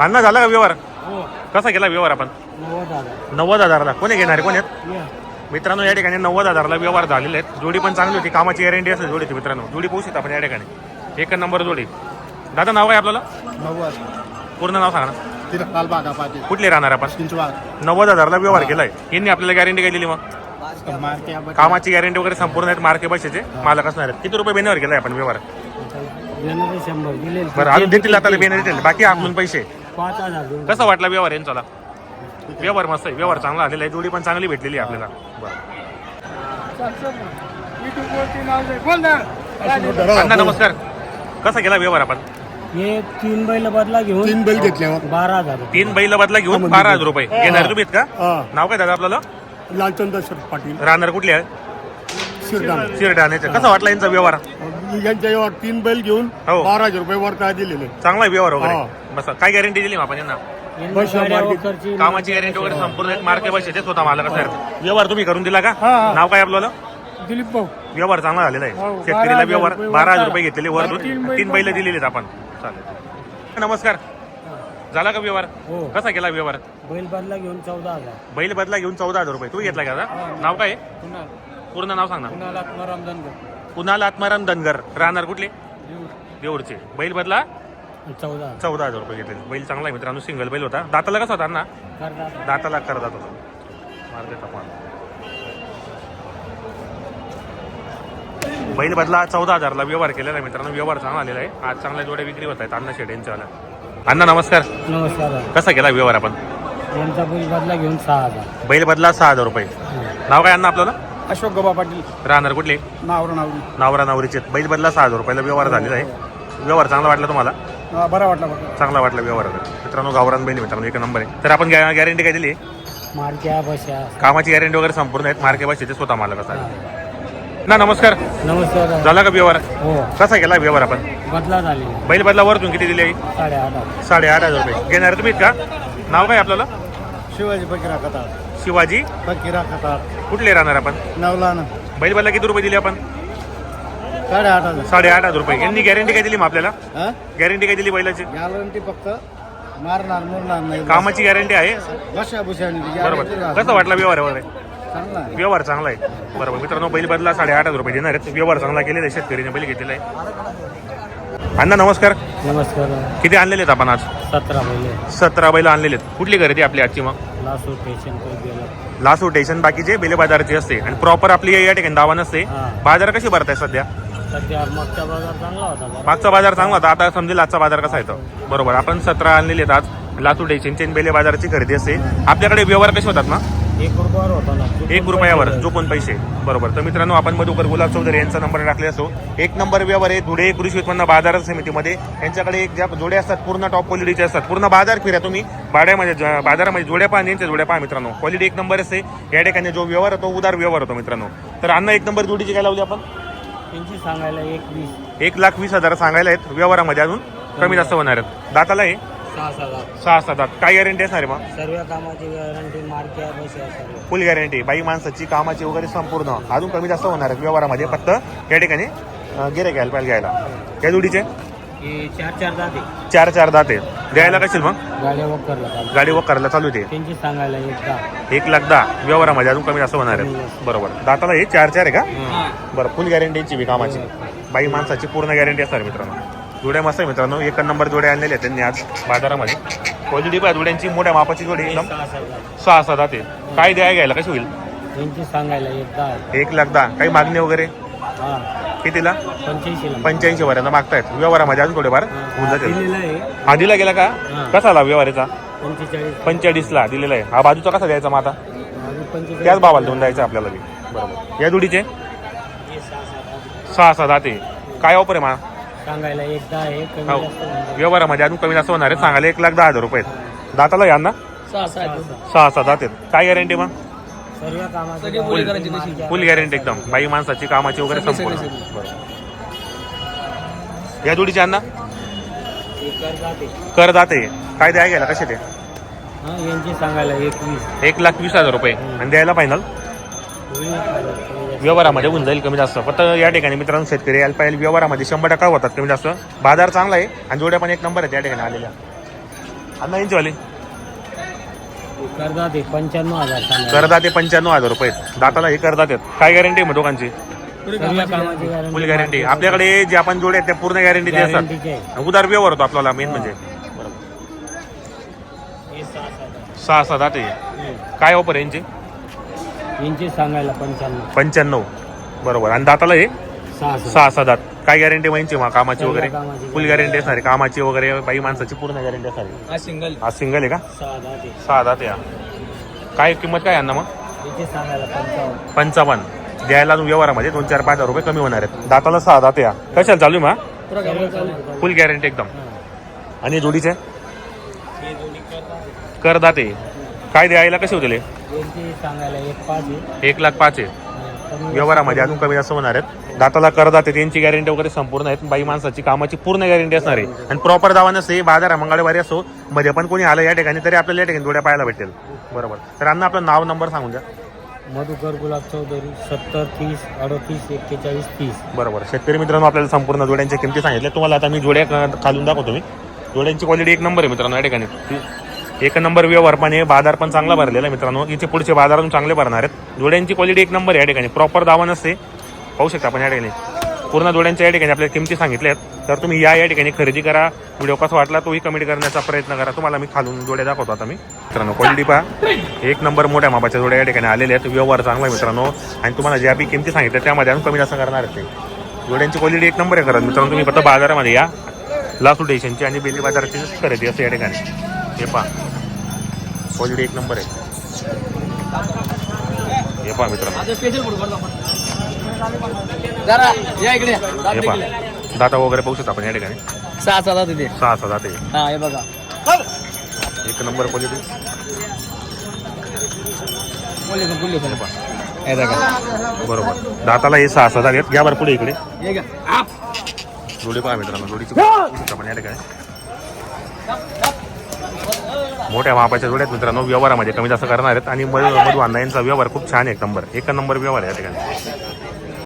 अण्णा झाला का व्यवहार? हो. कसा केला व्यवहार आपण? नव्वद हजार. नव्वद हजारला. कोणी घेणार? कोण आहेत? या. मित्रांनो या ठिकाणी नव्वद हजारला व्यवहार झालेले आहेत. जोडी पण चांगली होती. कामाची गॅरंटी असते जोडीची मित्रांनो. जोडी पोहोचत आपण या ठिकाणी. एक नंबर जोडी. दादा नाव काय आपल्याला? नव्वद. पूर्ण नाव सांगा ना. तिथं कुठले राहणार आपण? चिंचवाड. नव्वद हजारला व्यवहार केलाय. यांनी आपल्याला गॅरंटी काय दिली मग? मारते आपण कामाची गॅरंटी वगैरे संपूर्ण आहेत. मार्के पैशाचे. मालक असणार आहेत. किती रुपये बेण्यावर केलाय आपण व्यवहार? शंभर. दिले बरं अजून देतील आता बेण्यावर देतील. बाकी आपण पैसे. पाच हजार देऊन कसा वाटला व्यवहार यांचा? व्यवहार मस्त आहे व्यवहार चांगला आलेला आहे जोडी पण चांगली भेटलेली आहे आपल्याला. बरं. अण्णा नमस्कार. कसा केला व्यवहार आपण? हे तीन बैल बदला घेऊन तीन बैल घेतल्यावर बारा हजार तीन बैल बदला घेऊन बारा हजार रुपये. घेणार तुम्ही का? हा. नाव काय दादा आपल्याला? लालचंद पाटील. राहणार कुठले आहे? शिरडाण. शिरडाण्याचे कसा वाटला यांचा व्यवहार? यांच्या यावर तीन बैल घेऊन हो. बारा हजार रुपये वर काय दिलेले. चांगला आहे व्यवहार हा. वगैरे बस. काय गॅरंटी दिली मग आपण यांना बस कामाची गॅरंटी वगैरे संपूर्ण आहेत मार्के पैशाचे स्वतः मालक असणार व्यवहार तुम्ही करून दिला का? हा, हा. नाव काय आपल्याला दिलीप भाऊ. व्यवहार चांगला झालेला हो, आहे बारा शेतकरीला हजार व्यवहार रुपये बारा हजार रुपये घेतलेले वर तीन बैल तीन बैल दिलेले आहेत आपण. चालेल. नमस्कार. झाला का व्यवहार? हो. कसा केला व्यवहार? बैल बदला घेऊन चौदा हजार. बैल बदला घेऊन चौदा हजार रुपये. तू घेतला का दादा? नाव काय? आहे? पूर्ण नाव सांग ना. कुणाल आत्माराम धनगर? राहणार कुठले? देऊरचे बैल बदला चौदा. चौदा हजार रुपये घेतले. बैल चांगला आहे मित्रांनो सिंगल बैल होता. दाताला कसा होता ना दाताला कर दात होता. बैल बदला चौदा हजारला व्यवहार केलेला आहे मित्रांनो. व्यवहार चांगला आलेला आहे. आज चांगल्या जोड्या विक्री होत आहेत अण्णा शेड यांच्यावाला अण्णा नमस्कार. नमस्कार. कसा केला व्यवहार आपण? यांचा बैल बदला घेऊन सहा हजार. बैल बदला सहा हजार रुपये. नाव काय अण्णा आपल्याला अशोक गबा पाटील. राहणार कुठले? नावर नावरी. नावरा नावरीचे बैल बदला सहा हजार रुपयाला व्यवहार झालेला आहे. व्यवहार चांगला वाटला तुम्हाला? हा, बरा वाटला बघा. चांगला वाटला व्यवहार मित्रांनो गावरान बैल आहे मित्रांनो एक नंबर आहे. तर आपण गॅरंटी काय दिली? मारक्या बशा. कामाची गॅरंटी वगैरे संपूर्ण आहेत. मार्के बसचे स्वतः मालक असतात ना नमस्कार. नमस्कार. झाला का व्यवहार? हो. कसा केला व्यवहार आपण? बदला झाले बैल बदला वरतून किती दिले? साडेआठ हजार. साडेआठ हजार रुपये. घेणार तुम्ही का नाव काय आपल्याला? शिवाजी फकीरा कतार शिवाजी? फकीरा कतार कुठले राहणार आपण? नवलाना. बैल बदला किती रुपये दिले आपण? साडेआठ हजार. साडेआठ हजार रुपये. यांनी गॅरंटी काय दिली मग आपल्याला? हा? गॅरंटी काय दिली बैलाची? गॅरंटी फक्त मारणार मुरणार नाही. कामाची गॅरंटी आहे? बशा भुशानी बरोबर. कसा वाटला व्यवहार वगैरे? चांगला आहे. व्यवहार चांगला आहे. बरोबर. मित्रांनो बैल बदला साडेआठ हजार रुपये देणार आहेत. व्यवहार चांगला केलेला आहे. शेतकरीने बैल घेतलेला आहे. अण्णा नमस्कार. नमस्कार. किती आणलेले आहेत आपण आज? सतरा बैल सतरा बैल आणलेले आहेत. कुठली खरेदी आपली आजची मग? काही गेलं. लास्ट रोटेशन बाकीचे बेले बाजाराची असते. आणि प्रॉपर आपली या ठिकाणी दावा नसते. बाजार कशी भरताय सध्या? सध्या मागचा बाजार चांगला होता जरा. मागचा बाजार चांगला होता. आता समजेल आजचा बाजार कसा येतो. बरोबर. आपण सतरा आणलेले आहेत आज. लातूर आणि बेले बाजाराची खरेदी असते. आपल्याकडे व्यवहार कसे होतात ना एक रुपयावर होता ना. एक रुपयावर जो पण पैसे. बरोबर. तर मित्रांनो आपण मधुकर गुलाब चौधरी यांचा नंबर टाकले असो. एक नंबर व्यवहार आहे धुळे कृषी उत्पन्न बाजार समितीमध्ये. यांच्याकडे एक ज्या जोड्या असतात पूर्ण टॉप क्वालिटीचे असतात. पूर्ण बाजार फिरा तुम्ही. भाड्यामध्ये बाजारामध्ये जोड्या पहा यांच्या जोड्या पहा मित्रांनो. क्वालिटी एक नंबर असते. या ठिकाणी जो व्यवहार होतो उदार व्यवहार होतो मित्रांनो. तर अन्न एक नंबर जोडीची काय लावली आपण? त्यांची सांगायला एक वीस. एक लाख वीस हजार सांगायला आहेत व्यवहारामध्ये अजून. कमी जास्त होणार आहेत. दाताला आहे. सहा सात सहा सात दात काय गॅरंटी असणार आहे मग? सर्व कामाची गॅरंटी सर्व फुल गॅरंटी. बाई माणसाची कामाची वगैरे संपूर्ण. अजून कमी जास्त होणार आहेत व्यवहारामध्ये फक्त या ठिकाणी गिरे घ्यायला पाहिजे घ्यायला. या जोडीचे? हे चार चार जाते चार चार दाते. द्यायला कशील मग? गाड्या वगैरे चालू. गाडी वर करायला चालू आहे त्यांची सांगायला एक दहा. एक लाख दहा. व्यवहारामध्ये अजून कमी जास्त होणार आहेत बरोबर. दाताला हे चार चार आहे का? बरं फुल गॅरंटीची बी कामाची. बाई माणसाची पूर्ण गॅरंटी असणार मित्रांनो. जोड्या मस्त आहे मित्रांनो. एक नंबर जोड्या आणलेल्या आहेत त्यांनी आज बाजारामध्ये. क्वालिटी पाहिजे जोड्यांची मोठ्या मापाची जोडी एकदम. सहा जाते सहा दाते काय द्याय घ्यायला कशी होईल? सांगायला एक लाख दहा. काही मागणी वगैरे? कितीला? पंच्याऐंशी पर्यंत मागतायत. व्यवहारामध्ये अजून थोडेफार होऊन आहे. हा दिला गेला का. कसा आला व्यवहाराचा? पंचेचाळीस. पंचेचाळीसला दिलेला आहे. हा बाजूचा कसा द्यायचा मग आता? त्याच भावाला देऊन द्यायचा आपल्याला बरोबर. या जोडीचे? सहा. सहा दाते काय ऑफर आहे मा? सांगायला एक दहा आहे कमी हो. जास्त होऊन जाईल. व्यवहारामध्ये अजून कमी जास्त होणार आहे. सांगायला एक लाख दहा हजार रुपये आहेत. दाताला या ना? सहा सहा सहा दाते काय गॅरंटी मग? सर्व कामाची फुल गॅरंटी एकदम. बाई माणसाची कामाची वगैरे संपूर्ण या जोडीचे अण्णा? कर दाते. काय द्याय गेला कसे ते? हा यांची सांगायला एक लाख वीस हजार रुपये. आणि द्यायला फायनल व्यवहारामध्ये होऊन जाईल कमी जास्त. फक्त या ठिकाणी मित्रांनो शेतकरी यायला पाहिजे व्यवहारामध्ये शंभर टक्का होतात कमी जास्त. बाजार चांगला आहे आणि जोड्या पण एक नंबर आहेत या ठिकाणी आलेल्या. अण्णा यांचीवाली करतात ते पंच्याण्णव हजार करदाते ते पंच्याण्णव हजार रुपये. दाताला हे करदात आहेत. काय गॅरंटी आहे मग दोघांची? गॅरंटी फुल गॅरंटी आपल्याकडे जे आपण जोडे आहेत त्या पूर्ण गॅरंटीचे असतात उदार व्यवहार होतो आपल्याला मेन म्हणजे. सहा सात आठ. काय ऑफर आहे यांची? यांची सांगायला पंच्याण्णव. पंच्याण्णव. बरोबर. आणि दाताला हे? सहा सात सहा सात आठ काय गॅरंटी यांची मग? कामाची वगैरे? कामाची. फुल गॅरंटी असणार. आहे कामाची वगैरे बाई माणसाची पूर्ण गॅरंटी असणार. आहे हा सिंगल हा सिंगल आहे का? सहा दहा ते सहा दात या काय किंमत काय यांना मग? याची सांगायला पंचावन्न. पंचावन्न. द्यायला अजून व्यवहारामध्ये दोन चार पाच हजार रुपये कमी होणार आहेत. दाताला सहा दात या कशाला चालू आहे मग चालू फुल गॅरंटी एकदम. आणि जोडीचे? हे दोन्ही करतात. कर दाते काय द्यायला कसे होतील? यांची सांगायला एक पाच आहे. एक लाख पाच आहे. कमी व्यवहारामध्ये अजून कमी जास्त होणार आहेत. दाताला करदात त्यांची गॅरंटी वगैरे संपूर्ण आहेत. बाई माणसाची कामाची पूर्ण गॅरंटी असणार आहे. आणि प्रॉपर दावा नसते बाजार आहे, मंगळवारी असो मध्ये पण कोणी आलं या ठिकाणी तरी आपल्याला या ठिकाणी जोड्या पाहायला भेटेल. बरोबर. तर अण्णा आपलं नाव नंबर सांगून द्या. मधुकर गुलाब चौधरी सत्तर तीस अडतीस एक्केचाळीस तीस. बरोबर. शेतकरी मित्रांनो आपल्याला संपूर्ण जोड्यांच्या किमती सांगितल्या. तुम्हाला आता मी जोड्या खालून दाखवतो मी. जोड्यांची क्वालिटी एक नंबर आहे मित्रांनो या ठिकाणी. एक नंबर व्यवहार पण आहे बाजार पण चांगला भरलेला आहे मित्रांनो. इथे पुढचे बाजार पण चांगले भरणार आहेत. जोड्यांची क्वालिटी एक नंबर या ठिकाणी. प्रॉपर दावा नसते पाहू शकता आपण या ठिकाणी. पूर्ण जोड्यांच्या या ठिकाणी आपल्याला किमती सांगितल्या आहेत. तर तुम्ही या या ठिकाणी खरेदी करा. व्हिडिओ कसा वाटला तोही कमेंट करण्याचा प्रयत्न करा. तुम्हाला मी खालून जोड्या दाखवतो आता मी. मित्रांनो क्वालिटी पहा. एक नंबर मोठ्या मापाच्या जोड्या या ठिकाणी आलेल्या आहेत. व्यवहार चांगला आहे मित्रांनो. आणि तुम्हाला ज्या बी किमती सांगितल्या त्यामध्ये अजून कमी जास्त करणार आहेत ते. जोड्यांची क्वालिटी एक नंबर आहे करत मित्रांनो. तुम्ही फक्त बाजारामध्ये या. लासू डेशनची आणि बेली बाजाराची खरेदी असते या ठिकाणी. हे पहा. क्वालिटी एक नंबर आहे. हे पहा मित्रांनो. जरा या इकडे. हे पहा. दाता वगैरे पाहू शकता आपण या ठिकाणी. सहा सहा तिथे सहा सहा दाते हा हे बघा. एक नंबर क्वालिटी हे बघा. बरोबर. दाताला हे सहा सहा आहेत. घ्या बरं पुढे इकडे. जोडी पहा मित्रांनो. जोडीची आपण या ठिकाणी. मोठ्या मापाच्या जोड्यात मित्रांनो व्यवहारामध्ये कमी जास्त करणार आहेत. आणि मधु मधु अण्णा यांचा व्यवहार खूप छान आहे एक नंबर. एक नंबर व्यवहार आहे या ठिकाणी.